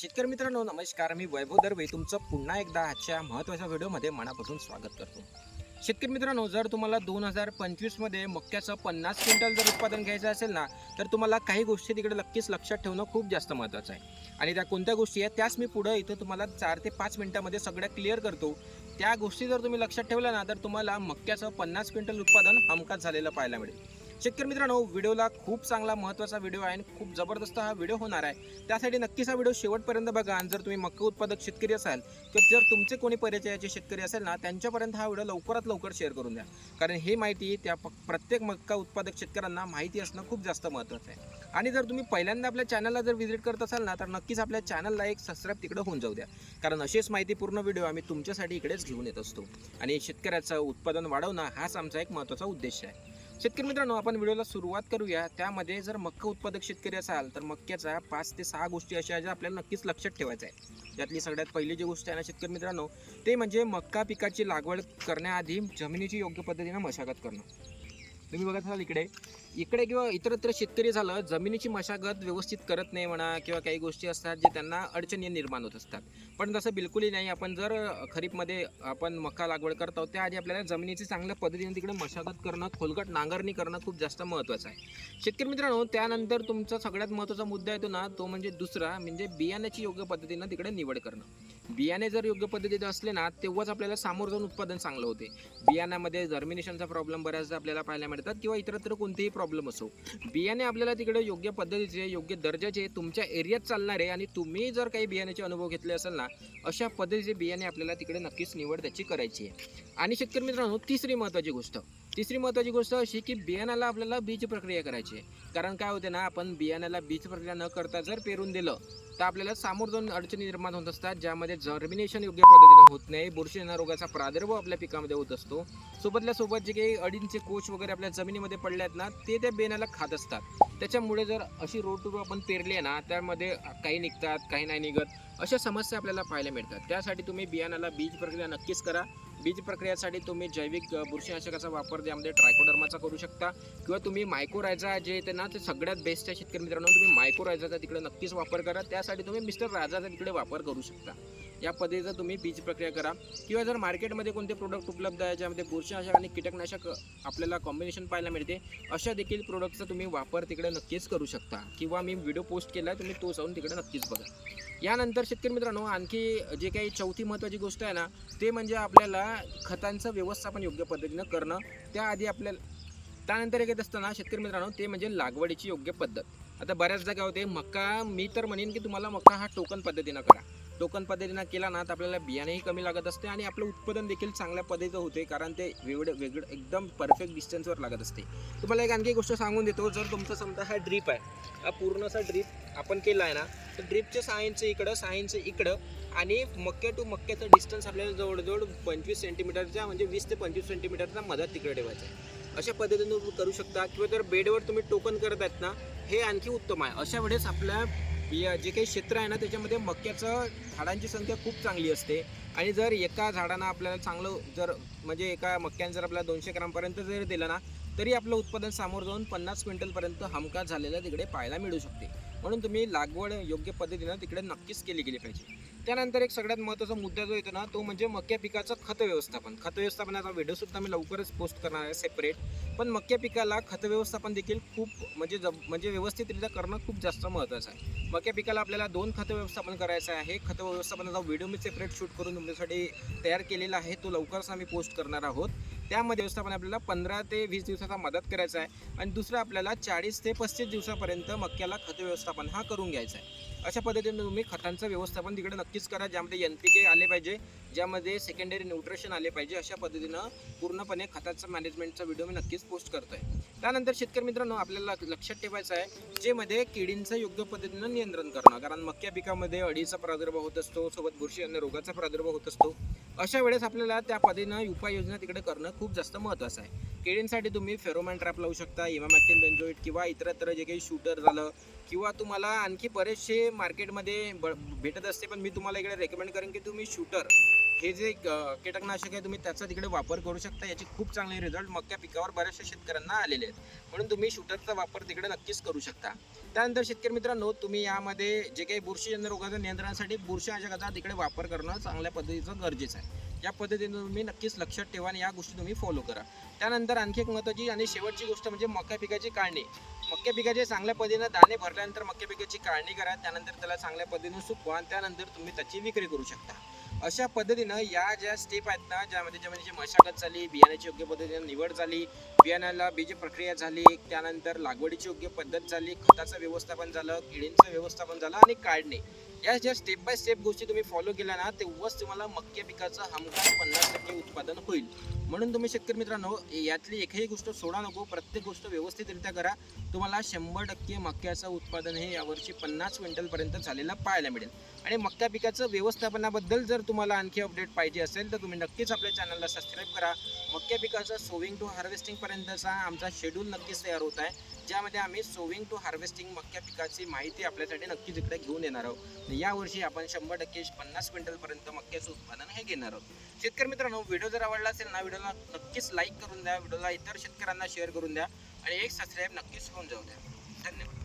शेतकरी मित्रांनो नमस्कार. मी वैभव दर्वे. तुमचं पुन्हा एकदा आजच्या महत्त्वाच्या व्हिडिओमध्ये मनापासून स्वागत करतो. शेतकरी मित्रांनो जर तुम्हाला दोन हजार पंचवीसमध्ये मक्याचं पन्नास क्विंटल जर उत्पादन घ्यायचं असेल ना तर तुम्हाला काही गोष्टी तिकडे नक्कीच लक्षात ठेवणं खूप जास्त महत्त्वाचं आहे. आणि त्या कोणत्या गोष्टी आहेत त्याच मी पुढं इथं तुम्हाला चार ते पाच मिनिटामध्ये सगळ्या क्लिअर करतो. त्या गोष्टी जर तुम्ही लक्षात ठेवल्या ना तर तुम्हाला मक्याचं पन्नास क्विंटल उत्पादन हमखास झालेलं पाहायला मिळेल. शेतकरी मित्रांनो व्हिडिओला खूप चांगला महत्त्वाचा व्हिडिओ आहे आणि खूप जबरदस्त हा व्हिडिओ होणार आहे. त्यासाठी नक्कीच हा व्हिडिओ शेवटपर्यंत बघा आणि जर तुम्ही मक्का उत्पादक शेतकरी असाल किंवा जर तुमचे कोणी परिचयाचे शेतकरी असेल ना त्यांच्यापर्यंत हा व्हिडिओ लवकरात लवकर शेअर करून द्या. कारण ही माहिती त्या प्रत्येक मक्का उत्पादक शेतकऱ्यांना माहिती असणं खूप जास्त महत्त्वाचं आहे. आणि जर तुम्ही पहिल्यांदा आपल्या चॅनलला जर व्हिजिट करत असाल ना तर नक्कीच आपल्या चॅनलला एक सबस्क्राईब तिकडे होऊन जाऊ द्या. कारण अशीच माहितीपूर्ण व्हिडिओ आम्ही तुमच्यासाठी इकडेच घेऊन येत असतो. आणि शेतकऱ्याचं उत्पादन वाढवणं हाच आमचा एक महत्त्वाचा उद्देश आहे. शेतकरी मित्रांनो आपण व्हिडिओला सुरुवात करूया. त्यामध्ये जर मक्का उत्पादक शेतकरी असाल तर मक्क्याचा पाच ते सहा गोष्टी अशा आहेत ज्या आपल्याला नक्कीच लक्षात ठेवायच्या आहे त्यातली सगळ्यात पहिली जी गोष्ट आहे ना शेतकरी मित्रांनो ते म्हणजे मक्का पिकाची लागवड करण्याआधी जमिनीची योग्य पद्धतीनं मशागत करणं. तुम्ही बघत असाल इकडे इकडे किंवा इतरत्र शेतकरी झालं जमिनीची मशागत व्यवस्थित करत नाही म्हणा किंवा काही गोष्टी असतात जे त्यांना अडचणी निर्माण होत असतात. पण तसं बिलकुलही नाही. आपण जर खरीपमध्ये आपण मका लागवड करतो त्याआधी आपल्याला जमिनीची चांगल्या पद्धतीने तिकडे मशागत करणं खोलगट नांगरणी करणं खूप जास्त महत्त्वाचं आहे. शेतकरी मित्रांनो त्यानंतर तुमचा सगळ्यात महत्त्वाचा मुद्दा येतो ना तो म्हणजे दुसरा म्हणजे बियाण्याची योग्य पद्धतीनं तिकडे निवड करणं. बियाणे जर योग्य पद्धतीने असले ना तेव्हाच आपल्याला सामोर जाऊन उत्पादन चांगलं होते. बियाण्यामध्ये जर्मिनेशनचा प्रॉब्लेम बऱ्याचदा आपल्याला पाहायला मिळतात किंवा इतरत्र कोणतेही प्रॉब्लेम असो. बियाणे आपल्याला तिकडे योग्य पद्धतीचे योग्य दर्जाचे तुमच्या एरियात चालणारे आणि तुम्ही जर काही बियाण्याचे अनुभव घेतले असेल ना अशा पद्धतीचे बियाणे आपल्याला तिकडे नक्कीच निवड त्याची करायची आहे. आणि शेतकरी मित्रांनो तिसरी महत्त्वाची गोष्ट तिसरी महत्त्वाची गोष्ट अशी की बियाण्याला आपल्याला बीज प्रक्रिया करायची आहे. कारण काय होते ना आपण बियाण्याला बीज प्रक्रिया न करता जर पेरून दिलं तर आपल्याला सामोर जाऊन अडचणी निर्माण होत असतात ज्यामध्ये जर्मिनेशन योग्य पद्धतीने होत नाही बुरशीजन्य रोगाचा प्रादुर्भाव आपल्या पिकामध्ये होत असतो. सोबतल्या सोबत जे काही अडींचे कोच वगैरे आपल्या जमिनीमध्ये पडले आहेत ना ते त्या बियाणाला खात असतात. त्याच्यामुळे जर अशी रोड टू आपण पेरली आहे ना त्यामध्ये काही निघतात काही नाही निघत अशा समस्या आपल्याला पाहायला मिळतात. त्यासाठी तुम्ही बियाणाला बीज प्रक्रिया नक्कीच करा. बीज प्रक्रियासाठी तुम्ही जैविक बुरशीनाशकाचा वापर त्यामध्ये ट्रायकोडर्माचा करू शकता. किंवा तुम्ही मायक्रोरायझा जे येते ना ते सगळ्यात बेस्ट आहे शेतकरी मित्रांनो. तुम्ही मायक्रोरायझाचा तिकडे नक्कीच वापर करा. त्यासाठी तुम्ही मिस्टर राजाचा तिकडे वापर करू शकता. या पद्धतीचा तुम्ही बीज प्रक्रिया करा. किंवा जर मार्केटमध्ये कोणते प्रोडक्ट उपलब्ध आहे ज्यामध्ये बुरशीनाशक आणि कीटकनाशक आपल्याला कॉम्बिनेशन पाहायला मिळते अशा देखील प्रोडक्टचा तुम्ही वापर तिकडे नक्कीच करू शकता. किंवा मी व्हिडिओ पोस्ट केला तुम्ही तो जाऊन तिकडे नक्कीच बघा. यानंतर शेतकरी मित्रांनो आणखी जे काही चौथी महत्त्वाची गोष्ट आहे ना ते म्हणजे आपल्याला खतांचं व्यवस्थापन योग्य पद्धतीनं करणं. त्याआधी आपल्याला त्यानंतर एक येत असताना शेतकरी मित्रांनो ते म्हणजे लागवडीची योग्य पद्धत. आता बऱ्याचदा काय होते मक्का मी तर म्हणेन की तुम्हाला मक्का हा टोकन पद्धतीनं करा. टोकन पद्धतीनं केला ना तर आपल्याला बियाणेही कमी लागत असते आणि आपलं उत्पादन देखील चांगल्या पद्धतीचं होते कारण ते वेगळं वेगळं एकदम परफेक्ट डिस्टन्सवर लागत असते. तुम्हाला एक आणखी गोष्ट सांगून देतो जर तुमचा समजा हा ड्रीप आहे हा पूर्ण असा ड्रीप आपण केला आहे ना तर ड्रीपच्या सहा इकडं सहा इकडं आणि मक्के टू मक्क्याचं डिस्टन्स आपल्याला जवळजवळ पंचवीस सेंटीमीटरच्या म्हणजे वीस ते पंचवीस सेंटीमीटरचा मदत तिकडे ठेवायचा आहे. अशा पद्धतीने तुम्ही करू शकता किंवा जर बेडवर तुम्ही टोकन करत आहेत ना हे आणखी उत्तम आहे. अशा वेळेस आपल्या बिया जे काही क्षेत्र आहे ना त्याच्यामध्ये मक्याचं झाडांची संख्या खूप चांगली असते. आणि जर एका झाडानं आपल्याला चांगलं जर म्हणजे एका मक्यानं जर आपल्याला दोनशे ग्रामपर्यंत जर दिलं ना तरी आपलं उत्पादन समोर जाऊन पन्नास क्विंटलपर्यंत हमखास झालेलं तिकडे पाहायला मिळू शकते. म्हणून तुम्ही लागवड योग्य पद्धतीनं तिकडे नक्कीच केली गेली पाहिजे. त्यानंतर एक सगळ्यात महत्त्वाचा मुद्दा जो येतो ना तो म्हणजे मक्या पिकाचं खत व्यवस्थापन. खत व्यवस्थापनाचा व्हिडिओसुद्धा मी लवकरच पोस्ट करणार आहे सेपरेट पण मक्या पिकाला खत व्यवस्थापन देखील खूप म्हणजे जब म्हणजे व्यवस्थितरित्या करणं खूप जास्त महत्त्वाचं आहे. मक्या पिकाला आपल्याला दोन खत व्यवस्थापन करायचं आहे. खत व्यवस्थापनाचा व्हिडिओ मी सेपरेट शूट करून तुमच्यासाठी तयार केलेला आहे. तो लवकरच आम्ही पोस्ट करणार आहोत. त्यामध्ये व्यवस्थापन आपल्याला पंधरा ते वीस दिवसाचा मदत करायचा आहे आणि दुसरं आपल्याला चाळीस ते पस्तीस दिवसापर्यंत मक्याला खत व्यवस्थापन हा करून घ्यायचा आहे. अशा पद्धतीने तुम्ही खतांचं व्यवस्थापन तिकडे नक्कीच करा ज्यामध्ये एन पी के आले पाहिजे ज्यामध्ये सेकंडरी न्यूट्रिशन आले पाहिजे अशा पद्धतीनं पूर्णपणे खताचं मॅनेजमेंटचा व्हिडिओ मी नक्कीच पोस्ट करतो आहे त्यानंतर शेतकरी मित्रांनो आपल्याला लक्षात ठेवायचं आहे जे मध्ये किडींचं योग्य पद्धतीनं नियंत्रण करणं कारण मक्या पिकामध्ये अडीचा प्रादुर्भाव होत असतो सोबत बुरशी आणि रोगाचा प्रादुर्भाव होत असतो. अशा वेळेस आपल्याला त्या पद्धतीनं उपाययोजना तिकडे करणं खूप जास्त महत्त्वाचं आहे. केळींसाठी तुम्ही फेरोमॅन ट्रॅप लावू शकता इमामॅक्टिन बेंजोईट किंवा इतरत्र जे काही शूटर झालं किंवा तुम्हाला आणखी बरेचसे मार्केटमध्ये ब भेटत असते पण मी तुम्हाला इकडे रेकमेंड करेन की तुम्ही शूटर हे जे कीटकनाशक आहे तुम्ही त्याचा तिकडे वापर करू शकता. याचे खूप चांगले रिझल्ट मक्या पिकावर बऱ्याचशा शेतकऱ्यांना आलेले आहेत. म्हणून तुम्ही शूटरचा वापर तिकडे नक्कीच करू शकता. त्यानंतर शेतकरी मित्रांनो तुम्ही यामध्ये जे काही बुरशीजन्य रोगाच्या नियंत्रणासाठी बुरशीनाशकाचा तिकडे वापर करणं चांगल्या पद्धतीचं गरजेचं आहे. या पद्धतीने तुम्ही नक्कीच लक्षात ठेवा आणि या गोष्टी तुम्ही फॉलो करा. त्यानंतर आणखी एक महत्त्वाची आणि शेवटची गोष्ट म्हणजे मक्या पिकाची काढणी. मक्या पिकाचे चांगल्या पद्धतीनं दाणे भरल्यानंतर मक्या पिकाची काढणी करा. त्यानंतर त्याला चांगल्या पद्धतीने सुकवा आणि त्यानंतर तुम्ही त्याची विक्री करू शकता. अशा पद्धतीनं या ज्या स्टेप आहेत ना ज्यामध्ये ज्यामध्ये म्हणजे मशागत झाली बियाण्याची योग्य पद्धतीनं निवड झाली बियाण्याला बीज प्रक्रिया झाली त्यानंतर लागवडीची योग्य पद्धत झाली खताचं व्यवस्थापन झालं किडींचं व्यवस्थापन झालं आणि काढणे. या ज्या स्टेप बाय स्टेप गोष्टी तुम्ही फॉलो केल्या ना तेव्हाच तुम्हाला मक्या पिकाचं हमखास पन्नास टक्के उत्पादन होईल. म्हणून तुम्ही शेतकरी मित्रांनो यातली एकही गोष्ट सोडा नको प्रत्येक गोष्ट व्यवस्थितरित्या करा. तुम्हाला शंभर टक्के मक्याचं उत्पादन हे यावर्षी पन्नास क्विंटलपर्यंत झालेलं पाहायला मिळेल. आणि मक्का पिकाचं व्यवस्थापनाबद्दल जर तुम्हाला आणखी अपडेट पाहिजे असेल तर तुम्ही नक्कीच आपल्या चॅनलला सबस्क्राईब करा. मक्या पिकाचं सोविंग टू हार्वेस्टिंगपर्यंतचा आमचा शेड्यूल नक्कीच तयार होत आहे. ज्यामध्ये आम्ही सोविंग टू हार्वेस्टिंग मक्या पिकाची माहिती आपल्यासाठी नक्कीच इकडे घेऊन येणार आहोत. यावर्षी आपण शंभर टक्के पन्नास क्विंटलपर्यंत मक्याचं उत्पादन हे घेणार आहोत. शेतकरी मित्रांनो व्हिडिओ जर आवडला असेल ना व्हिडिओ व्हिडिओला नक्कीच लाईक करून द्या व्हिडिओला इतर शेतकऱ्यांना शेअर करून द्या आणि एक सबस्क्राईब नक्कीच होऊन जाऊ द्या. धन्यवाद.